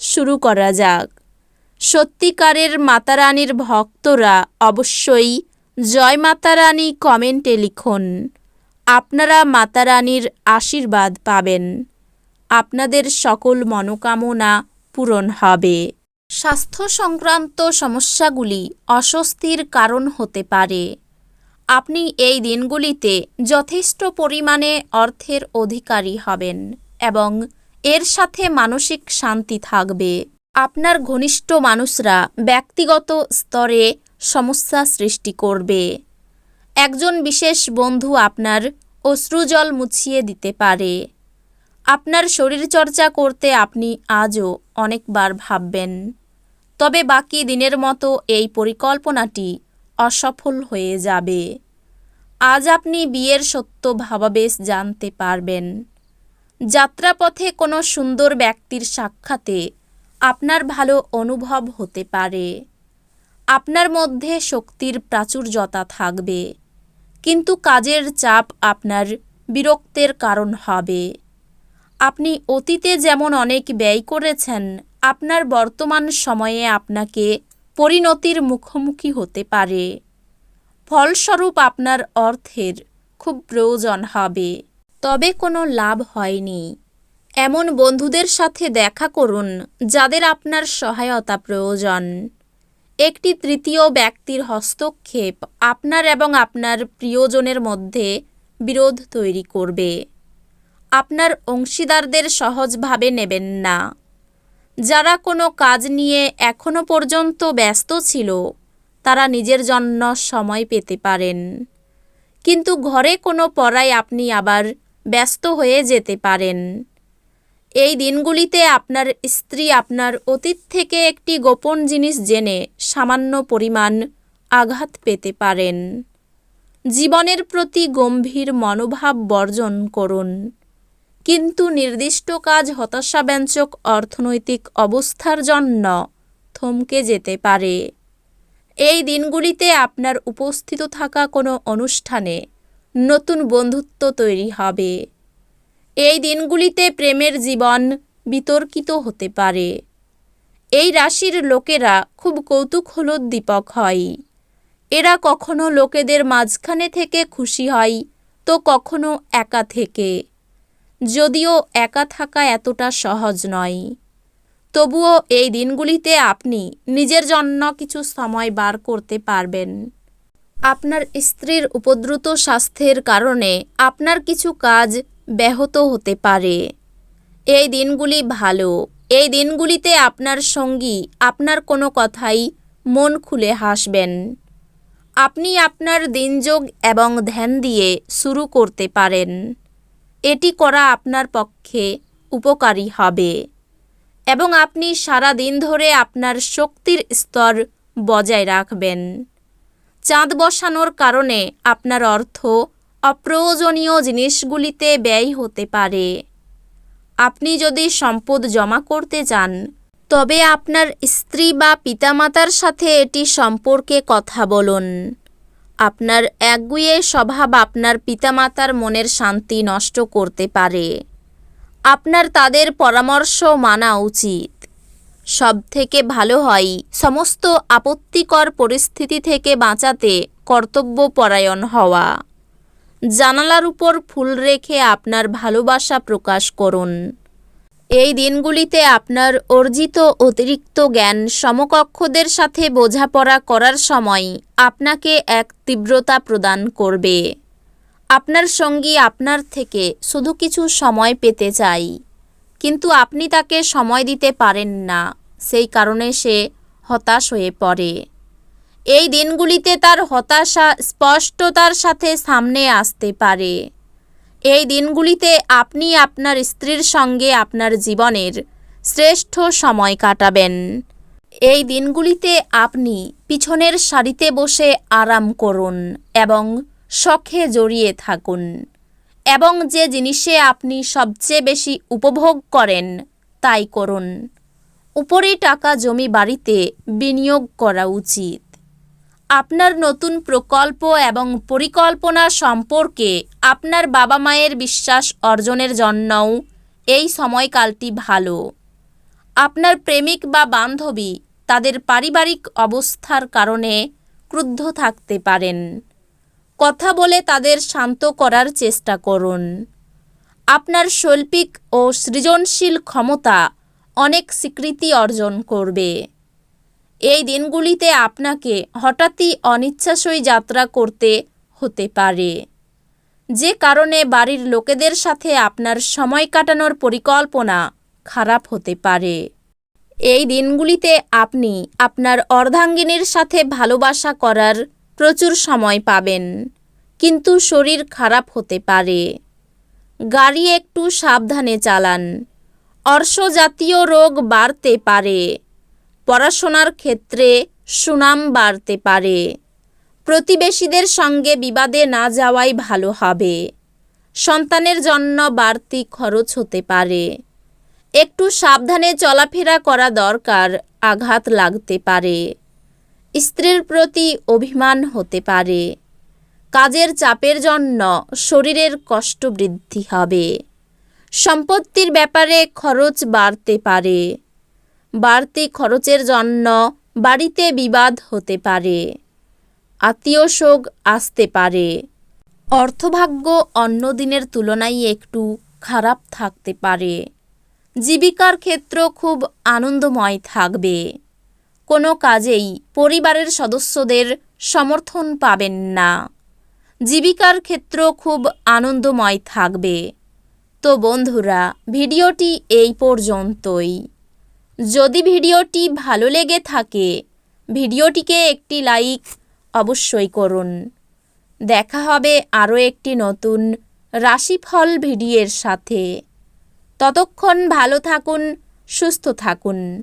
শুরু করা যাক। সত্যিকারের মাতারানীর ভক্তরা অবশ্যই জয় মাতারানী কমেন্টে লিখুন। আপনারা মাতারানীর আশীর্বাদ পাবেন। আপনাদের সকল মনোকামনা পূরণ হবে। স্বাস্থ্য সংক্রান্ত সমস্যাগুলি অস্বস্তির কারণ হতে পারে। আপনি এই দিনগুলিতে যথেষ্ট পরিমাণে অর্থের অধিকারী হবেন এবং এর সাথে মানসিক শান্তি থাকবে। আপনার ঘনিষ্ঠ মানুষরা ব্যক্তিগত স্তরে সমস্যা সৃষ্টি করবে। একজন বিশেষ বন্ধু আপনার অশ্রুজল মুছিয়ে দিতে পারে। আপনার শরীরচর্চা করতে আপনি আজও অনেকবার ভাববেন। তবে বাকি দিনের মতো এই পরিকল্পনাটি অসফল হয়ে যাবে। আজ আপনি বিয়ের সত্য ভাবাবেশ জানতে পারবেন। যাত্রাপথে কোনো সুন্দর ব্যক্তির সাক্ষাতে আপনার ভালো অনুভব হতে পারে। আপনার মধ্যে শক্তির প্রাচুর্যতা থাকবে, কিন্তু কাজের চাপ আপনার বিরক্তের কারণ হবে। আপনি অতীতে যেমন অনেক ব্যয় করেছেন, আপনার বর্তমান সময়ে আপনাকে পরিণতির মুখোমুখি হতে পারে। ফলস্বরূপ আপনার অর্থের খুব প্রয়োজন হবে। তবে কোনো লাভ হয়নি। এমন বন্ধুদের সাথে দেখা করুন, যাদের আপনার সহায়তা প্রয়োজন। একটি তৃতীয় ব্যক্তির হস্তক্ষেপ আপনার এবং আপনার প্রিয়জনের মধ্যে বিরোধ তৈরি করবে। আপনার অংশীদারদের সহজভাবে নেবেন না। যারা কোনো কাজ নিয়ে এখনও পর্যন্ত ব্যস্ত ছিল, তারা নিজের জন্য সময় পেতে পারেন। কিন্তু ঘরে কোনো পড়ায় আপনি আবার ব্যস্ত হয়ে যেতে পারেন। এই দিনগুলিতে আপনার স্ত্রী আপনার অতীত থেকে একটি গোপন জিনিস জেনে সামান্য পরিমাণ আঘাত পেতে পারেন। জীবনের প্রতি গম্ভীর মনোভাব বর্জন করুন। কিন্তু নির্দিষ্ট কাজ হতাশাব্যঞ্জক অর্থনৈতিক অবস্থার জন্য থমকে যেতে পারে। এই দিনগুলিতে আপনার উপস্থিত থাকা কোনো অনুষ্ঠানে নতুন বন্ধুত্ব তৈরি হবে। এই দিনগুলিতে প্রেমের জীবন বিতর্কিত হতে পারে। এই রাশির লোকেরা খুব কৌতূহলোদ্দীপক হয়। এরা কখনো লোকেদের মাঝখানে থেকে খুশি হয়, তো কখনো একা থেকে। যদিও একা থাকা এতটা সহজ নয়। তবুও এই দিনগুলিতে আপনি নিজের জন্য কিছু সময় বার করতে পারবেন। আপনার স্ত্রীর উপদ্রুত স্বাস্থ্যের কারণে আপনার কিছু কাজ ব্যাহত হতে পারে। এই দিনগুলি ভালো। এই দিনগুলিতে আপনার সঙ্গী আপনার কোনো কথাই মন খুলে হাসবেন। আপনি আপনার দিনযোগ এবং ধ্যান দিয়ে শুরু করতে পারেন। এটি করা আপনার পক্ষে উপকারী হবে এবং আপনি সারা দিন ধরে আপনার শক্তির স্তর বজায় রাখবেন। চাঁদ বসানোর কারণে আপনার অর্থ অপ্রয়োজনীয় জিনিসগুলিতে ব্যয় হতে পারে। আপনি যদি সম্পদ জমা করতে চান, তবে আপনার স্ত্রী বা পিতামাতার সাথে এটি সম্পর্কে কথা বলুন। আপনার একগুয়ে স্বভাব আপনার পিতামাতার মনের শান্তি নষ্ট করতে পারে। আপনার তাদের পরামর্শ মানা উচিত। সব থেকে ভালো হয়। সমস্ত আপত্তিকর পরিস্থিতি থেকে বাঁচাতে কর্তব্যপরায়ণ হওয়া। জানালার উপর ফুল রেখে আপনার ভালোবাসা প্রকাশ করুন। এই দিনগুলিতে আপনার অর্জিত অতিরিক্ত জ্ঞান সমকক্ষদের সাথে বোঝাপড়া করার সময় আপনাকে এক তীব্রতা প্রদান করবে। আপনার সঙ্গী আপনার থেকে শুধু কিছু সময় পেতে চাই কিন্তু আপনি তাকে সময় দিতে পারেন না, সেই কারণে সে হতাশ হয়ে পড়ে। এই দিনগুলিতে তার হতাশা স্পষ্টতার সাথে সামনে আসতে পারে। এই দিনগুলিতে আপনি আপনার স্ত্রীর সঙ্গে আপনার জীবনের শ্রেষ্ঠ সময় কাটাবেন। এই দিনগুলিতে আপনি পিছনের সারিতে বসে আরাম করুন এবং শখে জড়িয়ে থাকুন। এবং যে জিনিসে আপনি সবচেয়ে বেশি উপভোগ করেন, তাই করুন। উপরে টাকা জমি বাড়িতে বিনিয়োগ করা উচিত। আপনার নতুন প্রকল্প এবং পরিকল্পনা সম্পর্কে আপনার বাবা মায়ের বিশ্বাস অর্জনের জন্যও এই সময়কালটি ভালো। আপনার প্রেমিক বা বান্ধবী তাদের পারিবারিক অবস্থার কারণে ক্রুদ্ধ থাকতে পারেন। কথা বলে তাদের শান্ত করার চেষ্টা করুন। আপনার শৈল্পিক ও সৃজনশীল ক্ষমতা অনেক স্বীকৃতি অর্জন করবে। এই দিনগুলিতে আপনাকে হঠাৎই অনিচ্ছাসই যাত্রা করতে হতে পারে। যে কারণে বাড়ির লোকেদের সাথে আপনার সময় কাটানোর পরিকল্পনা খারাপ হতে পারে। এই দিনগুলিতে আপনি আপনার অর্ধাঙ্গিনীর সাথে ভালোবাসা করার প্রচুর সময় পাবেন। কিন্তু শরীর খারাপ হতে পারে। গাড়ি একটু সাবধানে চালান। অর্শজাতীয় রোগ বাড়তে পারে। পড়াশোনার ক্ষেত্রে সুনাম বাড়তে পারে। প্রতিবেশীদের সঙ্গে বিবাদে না যাওয়াই ভালো হবে। সন্তানের জন্য বাড়তি খরচ হতে পারে। একটু সাবধানে চলাফেরা করা দরকার, আঘাত লাগতে পারে। স্ত্রীর প্রতি অভিমান হতে পারে। কাজের চাপের জন্য শরীরের কষ্ট বৃদ্ধি হবে। সম্পত্তির ব্যাপারে খরচ বাড়তে পারে। বাড়তি খরচের জন্য বাড়িতে বিবাদ হতে পারে। আত্মীয় শোক আসতে পারে। অর্থভাগ্য অন্য দিনের তুলনায় একটু খারাপ থাকতে পারে। জীবিকার ক্ষেত্র খুব আনন্দময় থাকবে। কোনো কাজেই পরিবারের সদস্যদের সমর্থন পাবেন না। জীবিকার ক্ষেত্র খুব আনন্দময় থাকবে। তো বন্ধুরা, ভিডিওটি এই পর্যন্তই। যদি ভিডিওটি ভালো লেগে থাকে, ভিডিওটিকে একটি লাইক অবশ্যই করুন। দেখা হবে আরও একটি নতুন রাশিফল ভিডিওর সাথে। ততক্ষণ ভালো থাকুন, সুস্থ থাকুন।